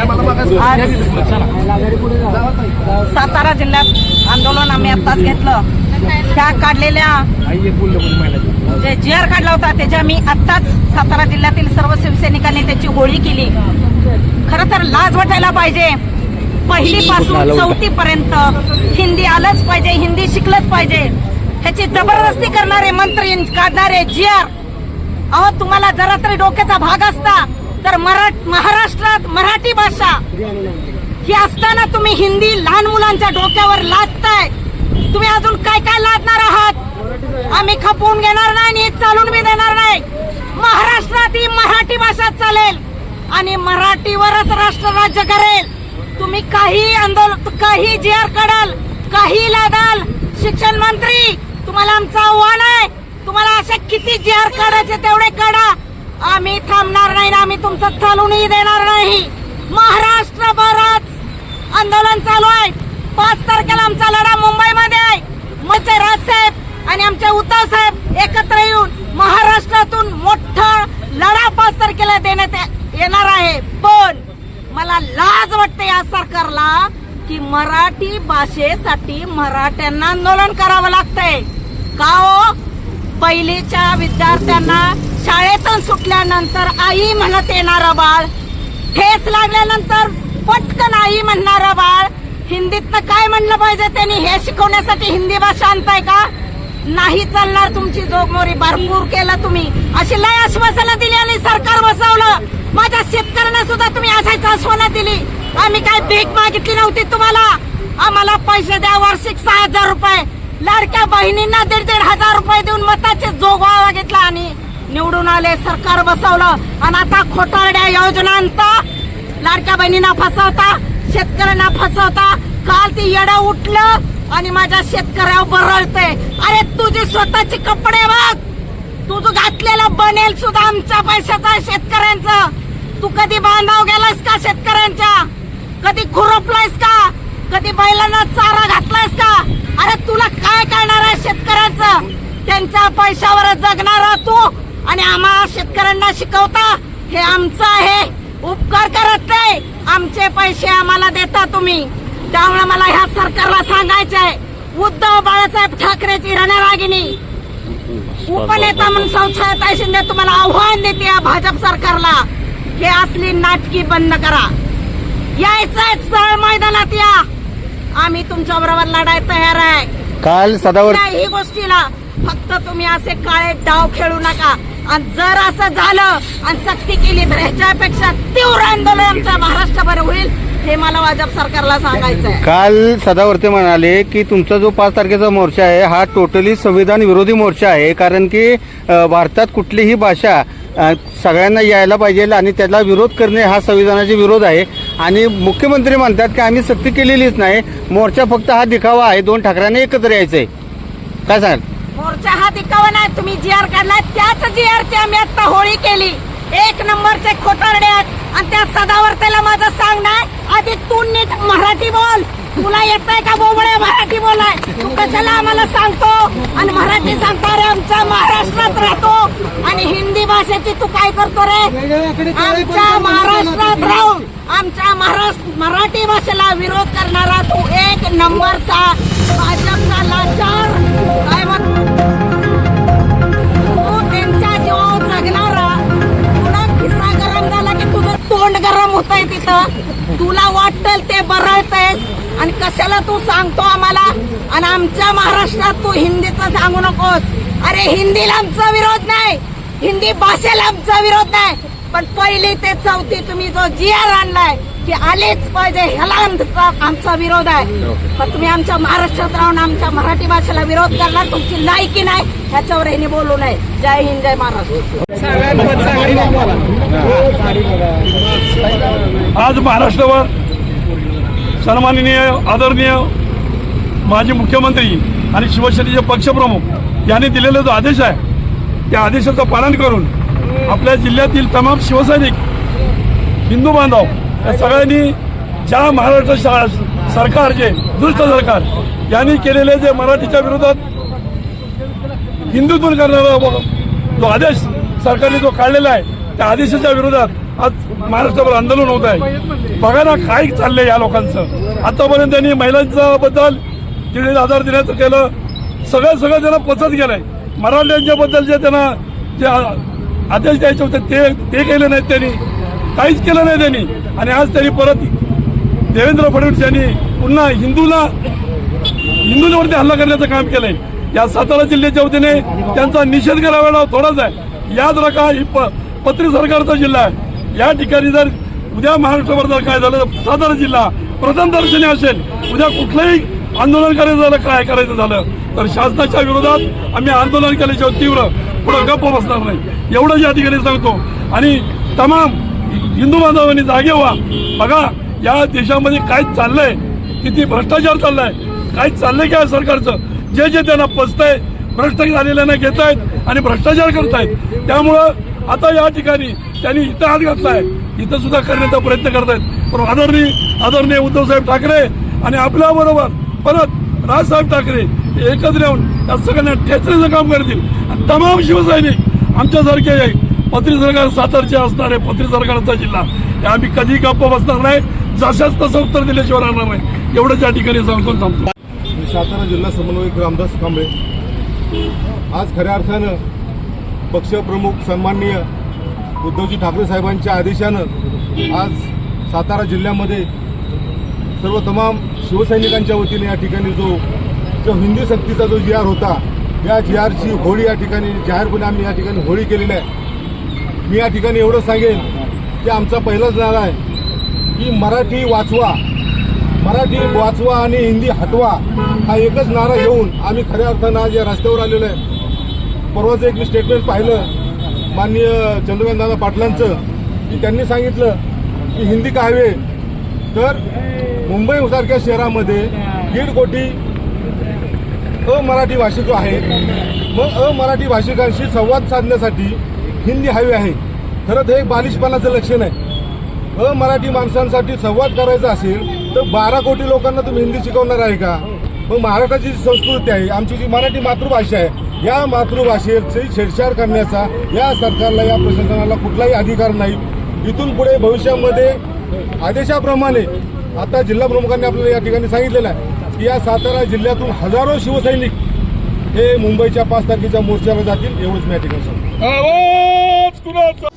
आज सातारा जिल्ह्यात आंदोलन आम्ही आत्ताच घेतलं. त्या काढलेल्या जे जी आर काढला होता त्याच्या मी आत्ताच सातारा जिल्ह्यातील सर्व शिवसैनिकांनी त्याची होळी केली. खरं तर लाज वाटायला पाहिजे. पहिली पासून चौथी पर्यंत हिंदी आलंच पाहिजे हिंदी शिकलंच पाहिजे. ह्याची जबरदस्ती करणारे मंत्री काढणारे जी आर. अहो तुम्हाला जरा तरी डोक्याचा भाग असता. तर मरा महाराष्ट्रात मराठी भाषा ही असताना तुम्ही हिंदी लहान मुलांच्या डोक्यावर लादताय. तुम्ही अजून काय काय लादणार आहात? आम्ही खपवून घेणार नाही आणि चालून बी देणार नाही. महाराष्ट्रात ही मराठी भाषा चालेल आणि मराठीवरच राष्ट्र राज्य करेल. तुम्ही काही आंदोलन काही जी आर काढाल काही लादाल. शिक्षण मंत्री तुम्हाला आमचं आव्हान आहे. तुम्हाला अशा किती जी आर काढायचे तेवढे काढा. आम्ही थांबणार नाही ना आम्ही तुमचं चालूनही देणार नाही. महाराष्ट्रभरात आंदोलन चालू आहे. पाच तारखेला आमचा लढा मुंबईमध्ये आहे. मचे राजसाहेब आणि आमचे उद्धव साहेब एकत्र येऊन महाराष्ट्रातून मोठा लढा पाच तारखेला देण्यात ये- येणार आहे. पण मला लाज वाटते या सरकारला की मराठी भाषेसाठी मराठ्यांना आंदोलन करावं लागतंय. का हो? पहिलीच्या विद्यार्थ्यांना शाळेतून सुटल्यानंतर आई म्हणत येणारं बाळ. ठेच लागल्यानंतर पटकन आई म्हणणारं बाळ. हिंदीतनं काय म्हणलं पाहिजे त्यांनी? हे शिकवण्यासाठी हिंदी भाषा आणताय का? नाही चालणार तुमची जोगमोरी. भरपूर केलं तुम्ही. अशी लय आश्वासनं दिली आणि सरकार बसवलं. माझ्या शेतकऱ्यांना सुद्धा तुम्ही असायची आश्वासनं दिली. आम्ही काय भीक मागितली नव्हती तुम्हाला? आम्हाला पैसे द्या वार्षिक सहा हजार रुपये. लाडक्या बहिणींना दीड दीड हजार रुपये देऊन मताचे जोगवा घेतला आणि निवडून आले सरकार बसवलं. आणि आता खोटारड्या योजना लाडक्या बहिणींना फसवता शेतकऱ्यांना फसवता. काल ती येडं उठलं आणि माझ्या शेतकऱ्यावर बरळते अरे तुझे स्वतःचे कपडे बघ. तुझं घातलेलं बनेल सुद्धा आमच्या पैशाचा शेतकऱ्यांचं. तू कधी बांधाव गेलास का शेतकऱ्यांच्या? कधी खुरपलायस का? कधी बैलांना चारा घातलायस का? अरे तुला काय करणार आहे शेतकऱ्यांचं? त्यांच्या पैशावर जगणारा तू. आणि आम्हाला शेतकऱ्यांना शिकवता हे आमचं आहे. उपकार करत नाही. आमचे पैसे आम्हाला देता तुम्ही. त्यामुळे मला ह्या सरकारला सांगायचं आहे. उद्धव बाळासाहेब ठाकरेची रणरागिणी. उपनेता म्हणून संशयताई शिंदे तुम्हाला आव्हान देते या भाजप सरकारला. हे असली नाटकी बंद करा. यायचंय स्थळ मैदानात या. आम्ही तुमच्या बरोबर लढाय तयार आहे. काल सदावर ही गोष्टीला फक्त तुम्ही असे काळे डाव खेळू नका. आणि जर असं झालं आणि सक्ती केली तर ह्याच्यापेक्षा तीव्र आंदोलन आमच्या महाराष्ट्रभर होईल हे मला भाजप सरकारला सांगायचं आहे. काल सदावर्ते म्हणाले की तुमचा जो पाच तारखेचा मोर्चा आहे हा टोटली संविधान विरोधी मोर्चा आहे कारण की अ, भारतात कुठलीही भाषा अ, सगळ्यांना यायला पाहिजे आणि त्याला विरोध करणे हा संविधानाचा विरोध आहे. आणि मुख्यमंत्री म्हणतात की आम्ही सक्ती केलेलीच नाही मोर्चा फक्त हा दिखावा आहे दोन ठाकऱ्यांना एकत्र यायचंय. काय सांगाल? मोर्चा हा दिखावा नाही. तुम्ही जी आर काढलाय. त्याच जी आर ची आम्ही आता होळी केली. एक नंबरचे खोटारडे आहेत. आणि त्या सदावर्तेला माझं सांग नाही. आधी तू नीट मराठी बोल. तुला येतंय का बोबळे मराठी बोलाय. तू कशाला आम्हाला सांगतो? आणि मराठी सांगतो रे आमच्या महाराष्ट्रात राहतो. आणि हिंदी भाषेची तू काय करतो रे? आमच्या महाराष्ट्रात राहून आमच्या महाराष्ट्र मराठी भाषेला विरोध करणारा तू एक नंबरचा. भाजपचा लाचार. तोंड गरम होत आहे तिथं. तुला वाटतं ते बरळतेस आणि कशाला तू सांगतो आम्हाला? आणि आमच्या महाराष्ट्रात तू हिंदीचं सांगू नकोस. अरे हिंदीला आमचा विरोध नाही. हिंदी भाषेला आमचा विरोध नाही. पण पहिली ते चौथी तुम्ही जो जी आर आणलाय की आलेच पाहिजे ह्याला आमचा विरोध आहे. पण तुम्ही आमच्या महाराष्ट्रात राहून आमच्या मराठी भाषेला विरोध करणार तुमची नाही की नाही ह्याच्यावर ह्याने बोलू नये. जय हिंद जय महाराष्ट्र. आज महाराष्ट्रावर सन्माननीय आदरणीय माजी मुख्यमंत्री आणि शिवसेनेचे पक्षप्रमुख यांनी दिलेला जो आदेश आहे त्या आदेशाचं पालन करून आपल्या जिल्ह्यातील तमाम शिवसैनिक हिंदू बांधव या सगळ्यांनी ज्या महाराष्ट्र शा- सरकार जे दुष्ट सरकार यांनी केलेले जे मराठीच्या विरोधात हिंदुत्व करणारा जो आदेश सरकारने जो काढलेला आहे त्या आदेशाच्या विरोधात आज महाराष्ट्रावर आंदोलन होत आहे. बघा ना काय चाललंय या लोकांचं. आतापर्यंत त्यांनी महिलांच्या बद्दल तिने आधार दिल्याचं केलं. सगळं सगळं त्यांना पचत गेलंय. मराठ्यांच्या बद्दल जे त्यांना जे आदेश द्यायचे होते ते ते केले नाहीत त्यांनी. काहीच केलं नाही त्यांनी. आणि आज त्यांनी परत देवेंद्र फडणवीस यांनी पुन्हा हिंदूला हिंदूंवरती हल्ला करण्याचं काम केलंय. या सातारा जिल्ह्याच्या वतीने त्यांचा निषेध करावा थोडाच आहे. याद राखा ही प- पत्री सरकारचा जिल्हा आहे. या ठिकाणी जर उद्या महाराष्ट्रावर जर काय झालं तर सातारा जिल्हा प्रथम दर्शनी असेल. उद्या कुठलंही आंदोलन करायचं झालं काय करायचं झालं तर शासनाच्या विरोधात आम्ही आंदोलन केल्याशिवाय तीव्र पुढं गप्प बसणार नाही. एवढंच या ठिकाणी सांगतो. आणि तमाम हिंदू बांधवांनी जागे व्हा. बघा या देशामध्ये काय चाललंय किती भ्रष्टाचार चाललाय काय चाललंय काय सरकारचं? जे जे त्यांना पचतंय भ्रष्ट झालेल्यांना घेत आहेत आणि भ्रष्टाचार करतायत. त्यामुळं आता या ठिकाणी त्यांनी इथं हात घातलाय. इथं सुद्धा करण्याचा प्रयत्न करतायत. पण आदरणीय आदरणीय उद्धवसाहेब ठाकरे आणि आपल्या बरोबर परत राजसाहेब ठाकरे हे एकत्र येऊन या सगळ्यांना ठेचण्याचं काम करतील. आणि तमाम शिवसैनिक आमच्यासारखे आहे पत्री सरकार सातारचे असणारे पत्री सरकारचा जिल्हा आम्ही कधी गप्प बसणार नाही. जशाच तसं उत्तर दिल्याशिवाय राहणार नाही. एवढंच या ठिकाणी सांगतो थांबतो मी सातारा जिल्हा समन्वयक रामदास कांबळे. आज खऱ्या अर्थानं पक्षप्रमुख सन्माननीय उद्धवजी ठाकरे साहेबांच्या आदेशानं आज सातारा जिल्ह्यामध्ये सर्व तमाम शिवसैनिकांच्या वतीने या ठिकाणी जो जो हिंदी सक्तीचा जो जी आर होता या जी आरची होळी या ठिकाणी जाहीरपणे आम्ही या ठिकाणी होळी केलेली आहे. मी या ठिकाणी एवढं सांगेन की आमचा पहिलाच नारा आहे की मराठी वाचवा. मराठी वाचवा आणि हिंदी हटवा हा एकच नारा घेऊन आम्ही खऱ्या अर्थानं आज या रस्त्यावर आलेलो आहे. परवाचं एक मी स्टेटमेंट पाहिलं माननीय चंद्रकांतदादा पाटलांचं की त्यांनी सांगितलं की हिंदी का हवे? तर मुंबईसारख्या शहरामध्ये दीड कोटी अमराठी भाषिक आहेत. मग अमराठी भाषिकांशी संवाद साधण्यासाठी हिंदी हायवे आहे. खरं ते एक बालिशपणाचं लक्षण आहे. अमराठी माणसांसाठी संवाद करायचा असेल तर बारा कोटी लोकांना तुम्ही हिंदी शिकवणार आहे का? मग महाराष्ट्राची जी संस्कृती आहे आमची जी मराठी मातृभाषा आहे या मातृभाषेची छेडछाड करण्याचा या सरकारला या प्रशासनाला कुठलाही अधिकार नाही. इथून पुढे भविष्यामध्ये आदेशाप्रमाणे आता जिल्हा प्रमुखांनी आपल्याला या ठिकाणी सांगितलेलं आहे की या सातारा जिल्ह्यातून हजारो शिवसैनिक हे मुंबईच्या पाच तारखेच्या मोर्चाला जातील एवढंच मी या ठिकाणी सांगतो. आवाज कुणाचा